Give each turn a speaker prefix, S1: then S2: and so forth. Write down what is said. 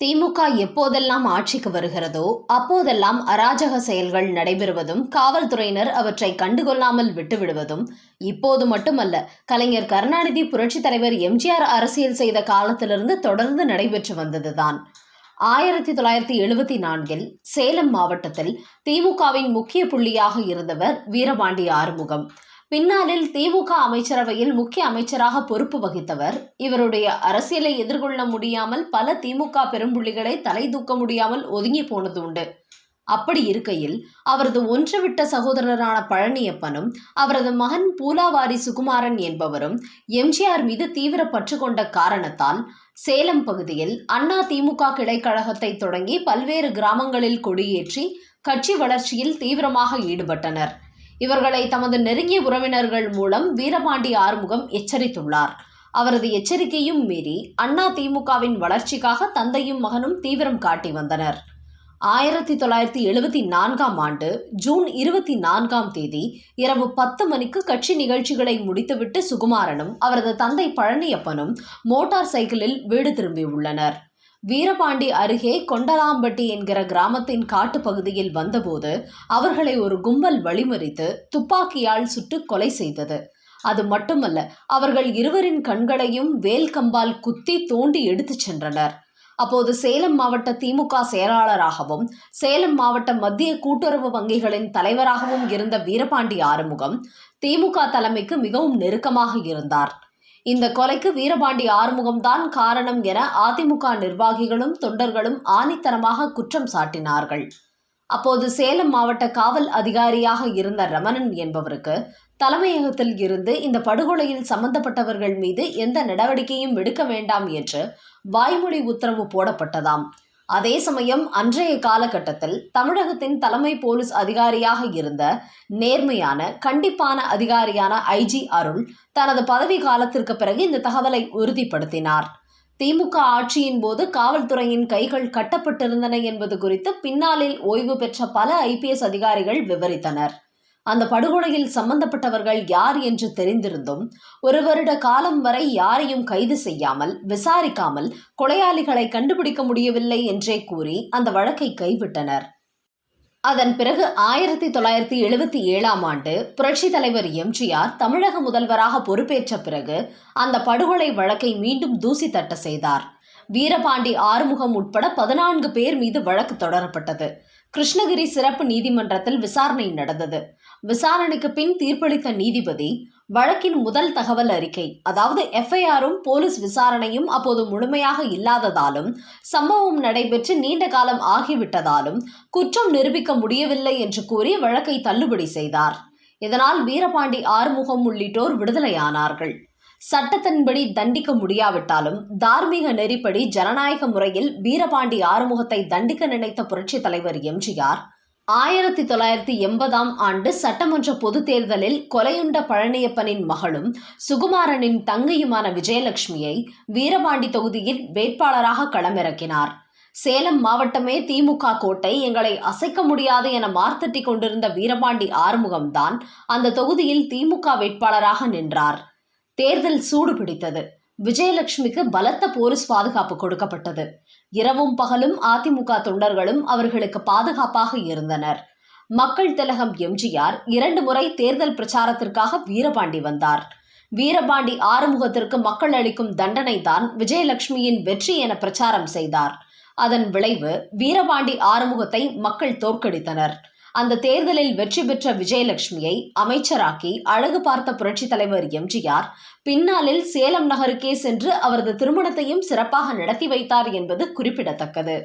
S1: திமுக எப்போதெல்லாம் ஆட்சிக்கு வருகிறதோ அப்போதெல்லாம் அராஜக செயல்கள் நடைபெறுவதும் காவல்துறையினர் அவற்றை கண்டுகொள்ளாமல் விட்டுவிடுவதும் இப்போது மட்டுமல்ல கலைஞர் கருணாநிதி புரட்சித் தலைவர் எம்ஜிஆர் அரசியல் செய்த காலத்திலிருந்து தொடர்ந்து நடைபெற்று வந்ததுதான். ஆயிரத்தி தொள்ளாயிரத்தி எழுபத்தி நான்கில் சேலம் மாவட்டத்தில் திமுகவின் முக்கிய புள்ளியாக இருந்தவர் வீரபாண்டி ஆறுமுகம். பின்னாளில் திமுக அமைச்சரவையில் முக்கிய அமைச்சராக பொறுப்பு வகித்தவர். இவருடைய அரசியலை எதிர்கொள்ள முடியாமல் பல திமுக பெரும்புள்ளிகளை தலை தூக்க முடியாமல் ஒதுங்கி போனது உண்டு. அப்படி இருக்கையில் அவரது ஒன்றுவிட்ட சகோதரரான பழனியப்பனும் அவரது மகன் பூலாவாரி சுகுமாரன் என்பவரும் எம்ஜிஆர் மீது தீவிர பற்று கொண்ட காரணத்தால் சேலம் பகுதியில் அண்ணா திமுக கிளைக்கழகத்தை தொடங்கி பல்வேறு கிராமங்களில் கொடியேற்றி கட்சி வளர்ச்சியில் தீவிரமாக ஈடுபட்டனர். இவர்களை தமது நெருங்கிய உறவினர்கள் மூலம் வீரபாண்டி ஆறுமுகம் எச்சரித்துள்ளார். அவரது எச்சரிக்கையும் மீறி அண்ணா திமுகவின் வளர்ச்சிக்காக தந்தையும் மகனும் தீவிரம் காட்டி வந்தனர். ஆயிரத்தி தொள்ளாயிரத்தி எழுபத்தி நான்காம் ஆண்டு ஜூன் இருபத்தி நான்காம் தேதி இரவு பத்து மணிக்கு கட்சி நிகழ்ச்சிகளை முடித்துவிட்டு சுகுமாரனும் அவரது தந்தை பழனியப்பனும் மோட்டார் சைக்கிளில் வீடு திரும்பியுள்ளனர். வீரபாண்டி அருகே கொண்டலாம்பட்டி என்கிற கிராமத்தின் காட்டுப்பகுதியில் வந்தபோது அவர்களை ஒரு கும்பல் வழிமறித்து துப்பாக்கியால் சுட்டு கொலை செய்தது. அது மட்டுமல்ல அவர்கள் இருவரின் கண்களையும் வேல் கம்பால் குத்தி தோண்டி எடுத்துச் சென்றனர். அப்போது சேலம் மாவட்ட திமுக செயலாளராகவும் சேலம் மாவட்ட மத்திய கூட்டுறவு வங்கிகளின் தலைவராகவும் இருந்த வீரபாண்டி ஆறுமுகம் திமுக தலைமைக்கு மிகவும் நெருக்கமாக இருந்தார். இந்த கொலைக்கு வீரபாண்டி ஆறுமுகம்தான் காரணம் என அதிமுக நிர்வாகிகளும் தொண்டர்களும் ஆணித்தரமாக குற்றம் சாட்டினார்கள். அப்போது சேலம் மாவட்ட காவல் அதிகாரியாக இருந்த ரமணன் என்பவருக்கு தலைமையகத்தில் இருந்து இந்த படுகொலையில் சம்பந்தப்பட்டவர்கள் மீது எந்த நடவடிக்கையும் எடுக்க வேண்டாம் என்று வாய்மொழி உத்தரவு போடப்பட்டதாம். அதே சமயம் அன்றைய காலகட்டத்தில் தமிழகத்தின் தலைமை போலீஸ் அதிகாரியாக இருந்த நேர்மையான கண்டிப்பான அதிகாரியான ஐஜி அருள் தனது பதவி காலத்திற்கு பிறகு இந்த தகவலை உறுதிப்படுத்தினார். திமுக ஆட்சியின் போது காவல்துறையின் கைகள் கட்டப்பட்டிருந்தன என்பது குறித்து பின்னாளில் ஓய்வு பெற்ற பல ஐபிஎஸ் அதிகாரிகள் விவரித்தனர். அந்த படுகொலையில் சம்பந்தப்பட்டவர்கள் யார் என்று தெரிந்திருந்தும் ஒரு வருட காலம் வரை யாரையும் கைது செய்யாமல் விசாரிக்காமல் கொலையாளிகளை கண்டுபிடிக்க முடியவில்லை என்றே கூறி அந்த வழக்கை கைவிட்டனர். அதன் பிறகு ஆயிரத்தி தொள்ளாயிரத்தி எழுபத்தி ஏழாம் ஆண்டு புரட்சித் தலைவர் எம்ஜிஆர் தமிழக முதல்வராக பொறுப்பேற்ற பிறகு அந்த படுகொலை வழக்கை மீண்டும் தூசி தட்ட செய்தார். வீரபாண்டி ஆறுமுகம் உட்பட பதினான்கு பேர் மீது வழக்கு தொடரப்பட்டது. கிருஷ்ணகிரி சிறப்பு நீதிமன்றத்தில் விசாரணை நடந்தது. விசாரணைக்கு பின் தீர்ப்பளித்த நீதிபதி வழக்கின் முதல் தகவல் அறிக்கை அதாவது எஃப்ஐஆரும் போலீஸ் விசாரணையும் அப்போது முழுமையாக இல்லாததாலும் சம்பவம் நடைபெற்று நீண்ட காலம் ஆகிவிட்டதாலும் குற்றம் நிரூபிக்க முடியவில்லை என்று கூறி வழக்கை தள்ளுபடி செய்தார். இதனால் வீரபாண்டி ஆறுமுகம் உள்ளிட்டோர் விடுதலையானார்கள். சட்டத்தின்படி தண்டிக்க முடியாவிட்டாலும் தார்மீக நெறிப்படி ஜனநாயக முறையில் வீரபாண்டி ஆறுமுகத்தை தண்டிக்க நினைத்த புரட்சித் தலைவர் எம்ஜிஆர் ஆயிரத்தி தொள்ளாயிரத்தி எண்பதாம் ஆண்டு சட்டமன்ற பொதுத் தேர்தலில் கொலையுண்ட பழனியப்பனின் மகளும் சுகுமாரனின் தங்கையுமான விஜயலட்சுமியை வீரபாண்டி தொகுதியில் வேட்பாளராக களமிறக்கினார். சேலம் மாவட்டமே திமுக கோட்டை எங்களை அசைக்க முடியாது என மார்த்தட்டி கொண்டிருந்த வீரபாண்டி ஆறுமுகம்தான் அந்த தொகுதியில் திமுக வேட்பாளராக நின்றார். தேர்தல் சூடு பிடித்தது. விஜயலட்சுமிக்கு பலத்த போலீஸ் பாதுகாப்பு கொடுக்கப்பட்டது. இரவும் பகலும் அதிமுக தொண்டர்களும் அவர்களுக்கு பாதுகாப்பாக இருந்தனர். மக்கள் திலகம் எம்ஜிஆர் இரண்டு முறை தேர்தல் பிரச்சாரத்திற்காக வீரபாண்டி வந்தார். வீரபாண்டி ஆறுமுகத்திற்கு மக்கள் அளிக்கும் தண்டனை தான் விஜயலட்சுமியின் வெற்றி என பிரச்சாரம் செய்தார். அதன் விளைவு வீரபாண்டி ஆறுமுகத்தை மக்கள் தோற்கடித்தனர். அந்த தேர்தலில் வெற்றி பெற்ற விஜயலட்சுமியை அமைச்சராக்கி அழகு பார்த்த புரட்சித் தலைவர் எம்ஜிஆர் பின்னாளில் சேலம் நகருக்கே சென்று அவரது திருமணத்தையும் சிறப்பாக நடத்தி வைத்தார் என்பது குறிப்பிடத்தக்கது.